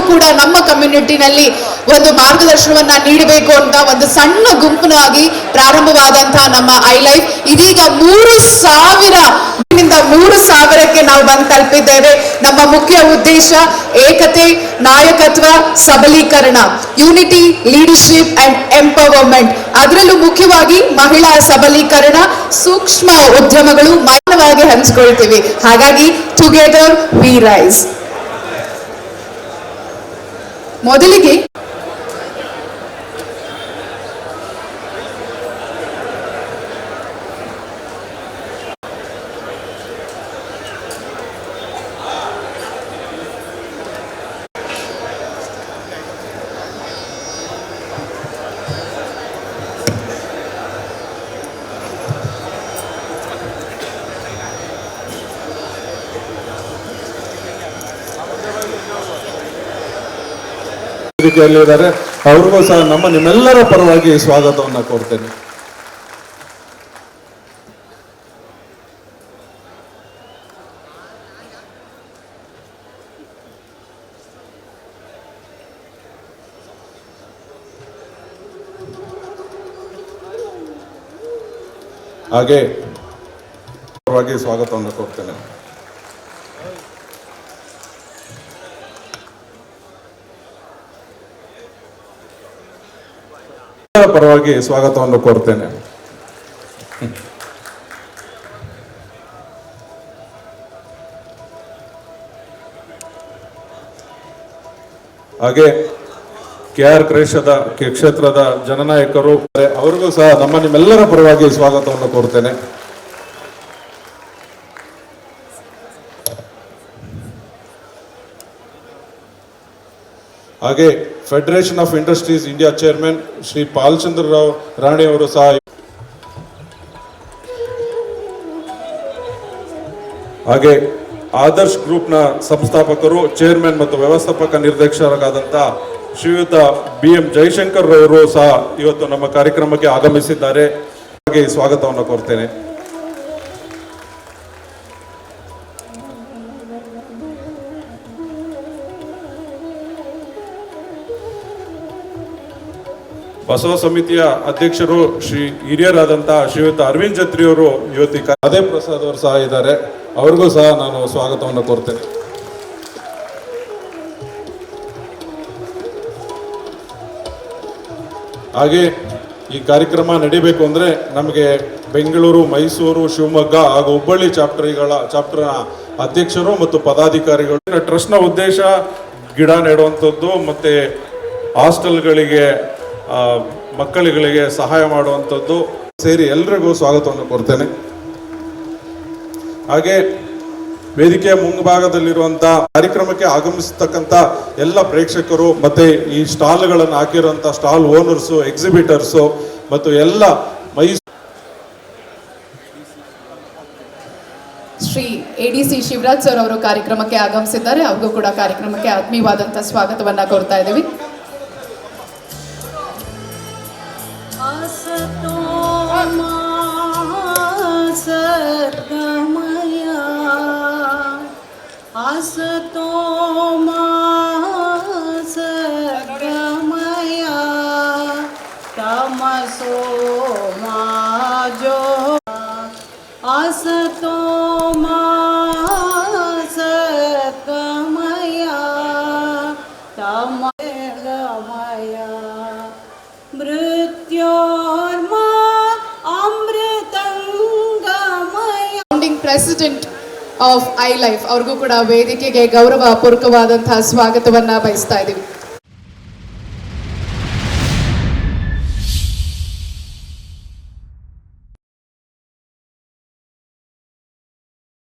ಕೂಡ ನಮ್ಮ ಕಮ್ಯುನಿಟಿನಲ್ಲಿ ಒಂದು ಮಾರ್ಗದರ್ಶನವನ್ನ ನೀಡಬೇಕು ಅಂತ ಒಂದು ಸಣ್ಣ ಗುಂಪಿನಾಗಿ ಪ್ರಾರಂಭವಾದಂತಹ ನಮ್ಮ ಐ ಲೈಫ್ ಇದೀಗ ಮೂರು ಸಾವಿರ ಮೂರು ಸಾವಿರಕ್ಕೆ ನಾವು ಬಂದು ತಲುಪಿದ್ದೇವೆ. ನಮ್ಮ ಮುಖ್ಯ ಉದ್ದೇಶ ಏಕತೆ, ನಾಯಕತ್ವ, ಸಬಲೀಕರಣ ಯೂನಿಟಿ ಲೀಡರ್ಶಿಪ್ ಅಂಡ್ ಎಂಪವರ್ಮೆಂಟ್ ಅದರಲ್ಲೂ ಮುಖ್ಯವಾಗಿ ಮಹಿಳಾ ಸಬಲೀಕರಣ, ಸೂಕ್ಷ್ಮ ಉದ್ಯಮಗಳು ಮಾನವಾಗಿ ಹಂಚ್ಕೊಳ್ತೀವಿ. ಹಾಗಾಗಿ ಟುಗೆದರ್ ವಿ ರೈಸ್ ಮೊದಲಿಗೆ ವೇದಿಕೆಯಲ್ಲಿದ್ದಾರೆ ಅವ್ರಿಗೂ ಸಹ ನಮ್ಮ ನಿಮ್ಮೆಲ್ಲರ ಪರವಾಗಿ ಸ್ವಾಗತವನ್ನು ಕೋರ್ತೇನೆ. ಹಾಗೆ ಪರವಾಗಿ ಸ್ವಾಗತವನ್ನು ಕೋರ್ತೇನೆ. ಪರವಾಗಿ ಸ್ವಾಗತವನ್ನು ಕೋರ್ತೇನೆ ಹಾಗೆ ಕೆ ಆರ್ ಕ್ರೇಷದ ಕ್ಷೇತ್ರದ ಜನನಾಯಕರು ಅವರಿಗೂ ಸಹ ನಮ್ಮ ನಿಮ್ಮೆಲ್ಲರ ಪರವಾಗಿ ಸ್ವಾಗತವನ್ನು ಕೋರ್ತೇನೆ ಹಾಗೆ federation of industries India chairman Shri Palchandra Rao Rane ಅವರು ಸಹ ಹಾಗೆ ಆದರ್ಶ್ ಗ್ರೂಪ್ನ ಸಂಸ್ಥಾಪಕರು ಚೇರ್ಮನ್ ಮತ್ತು ವ್ಯವಸ್ಥಾಪಕ ನಿರ್ದೇಶಕರಾದಂಥ ಶ್ರೀಯುತ ಬಿ ಎಂ ಜಯಶಂಕರ್ ಅವರು ಸಹ ಇವತ್ತು ನಮ್ಮ ಕಾರ್ಯಕ್ರಮಕ್ಕೆ ಆಗಮಿಸಿದ್ದಾರೆ. ಹಾಗೆ ಸ್ವಾಗತವನ್ನು ಕೋರ್ತೇನೆ. ಬಸವ ಸಮಿತಿಯ ಅಧ್ಯಕ್ಷರು ಶ್ರೀ ಹಿರಿಯರಾದಂತಹ ಶ್ರೀಯುತ ಅರವಿಂದ್ ಜತ್ರಿ ಅವರು ಇವತ್ತಿ ಅದೇ ಪ್ರಸಾದ್ ಅವರು ಸಹ ಇದ್ದಾರೆ. ಅವ್ರಿಗೂ ಸಹ ನಾನು ಸ್ವಾಗತವನ್ನು ಕೋರ್ತೇನೆ. ಹಾಗೆ ಈ ಕಾರ್ಯಕ್ರಮ ನಡಿಬೇಕು ಅಂದ್ರೆ ನಮಗೆ ಬೆಂಗಳೂರು, ಮೈಸೂರು, ಶಿವಮೊಗ್ಗ ಹಾಗೂ ಹುಬ್ಬಳ್ಳಿ ಚಾಪ್ಟರ್ಗಳ ಚಾಪ್ಟರ್ನ ಅಧ್ಯಕ್ಷರು ಮತ್ತು ಪದಾಧಿಕಾರಿಗಳು. ಟ್ರಸ್ಟ್ನ ಉದ್ದೇಶ ಗಿಡ ನೆಡುವಂಥದ್ದು ಮತ್ತೆ ಹಾಸ್ಟೆಲ್ಗಳಿಗೆ ಮಕ್ಕಳುಗಳಿಗೆ ಸಹಾಯ ಮಾಡುವಂಥದ್ದು ಸೇರಿ ಎಲ್ರಿಗೂ ಸ್ವಾಗತವನ್ನು ಕೊಡ್ತೇನೆ ಹಾಗೆ ವೇದಿಕೆಯ ಮುಂಭಾಗದಲ್ಲಿರುವಂಥ ಕಾರ್ಯಕ್ರಮಕ್ಕೆ ಆಗಮಿಸತಕ್ಕಂಥ ಎಲ್ಲ ಪ್ರೇಕ್ಷಕರು ಮತ್ತೆ ಈ ಸ್ಟಾಲ್ಗಳನ್ನು ಹಾಕಿರುವಂಥ ಸ್ಟಾಲ್ ಓನರ್ಸು, ಎಕ್ಸಿಬಿಟರ್ಸು ಮತ್ತು ಎಲ್ಲ ಮೈಸೂರು ಶ್ರೀ ಎಡಿಸಿ ಶಿವರಾಜ್ ಸರ್ ಅವರು ಕಾರ್ಯಕ್ರಮಕ್ಕೆ ಆಗಮಿಸಿದ್ದಾರೆ. ಅವ್ರಿಗೂ ಕೂಡ ಕಾರ್ಯಕ್ರಮಕ್ಕೆ ಆತ್ಮೀಯವಾದಂಥ ಸ್ವಾಗತವನ್ನು ಕೋರ್ತಾ ಇದ್ದೀವಿ. असतो मा सद्गमया तमगमया मृत्योर्मा अमृतङ्गमय founding president of I life ಅವ್ರಿಗೂ ಕೂಡ ವೇದಿಕೆಗೆ ಗೌರವ ಪೂರ್ವಕವಾದಂತಹ ಸ್ವಾಗತವನ್ನ ಬಯಸ್ತಾ ಇದ್ದೀವಿ